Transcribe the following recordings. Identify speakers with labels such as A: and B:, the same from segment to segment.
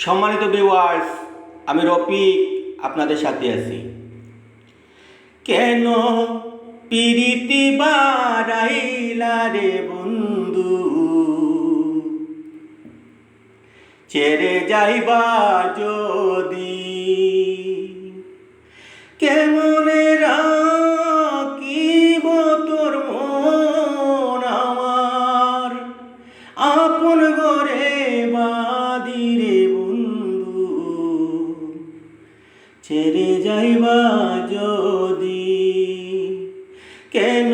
A: সম্মানিত ভিউয়ার্স আমি রফিক, আপনাদের সাথে আছি। কেন পিরিতি বাড়াইলা রে বন্ধু? ছেড়ে যাইবা যদি। কেমনে যাইবা যদি। কেন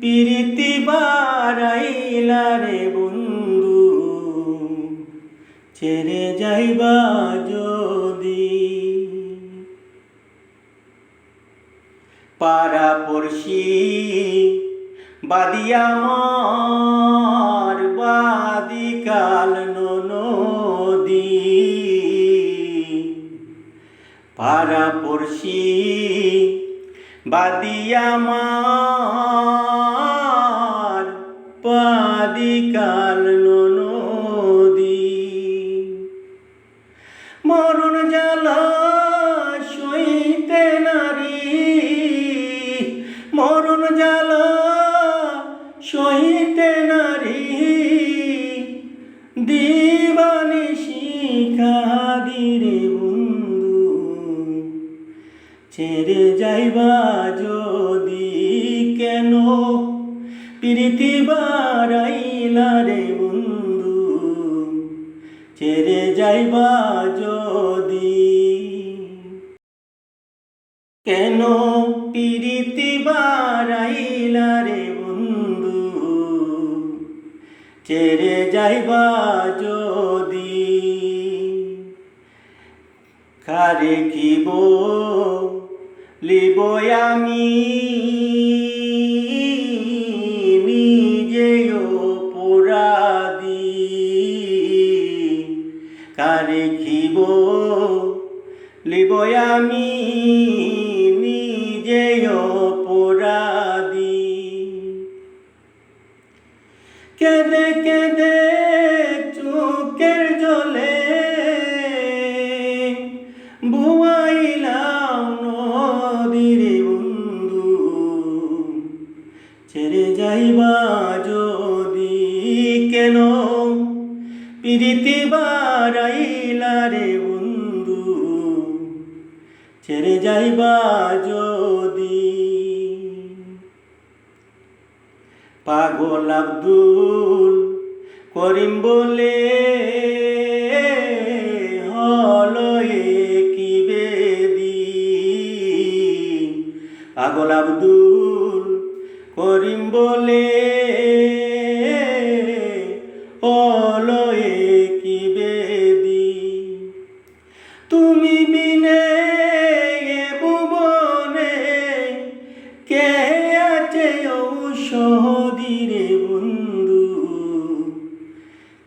A: পিরিতি বারাইলা রে বন্ধু? ছেড়ে যাইবা যদি। পাড়া পড়শি বাদিয়া মার পাড়া পড়শি বাদিয়া মার বাদি কাল নদী মরণ জ্বালা সইতে নারী। মরণ জ্বালা সইতে নারী। দিবানি শিখা দিরে ছেড়ে যাইবা যদি কেন? প্রীতি বারাইলা রে বন্ধু, ছেড়ে যাইবা যদি কেন? প্রীতি বারাইলা রে বন্ধু, ছেড়ে যাইবা যদি। কারে কিব লিব আমি অপরাধী কারে খিব? লিব আমি ছেড়ে যদি কেন? প্রীতি বারাইলা রে বন্ধু, ছেড়ে যাইবা যদি? পাগল আব্দুল করিম বলে কি বেদি। পাগল আব্দুল করিম বলে হলো কি বেদি? তুমি বিনে ভুবনে কে আছে ঔষধিরে বন্ধু?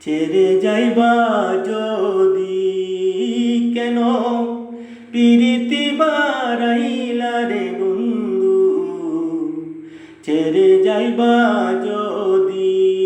A: ছেড়ে যাইবা যদি ছেড়ে যাইবা যদি।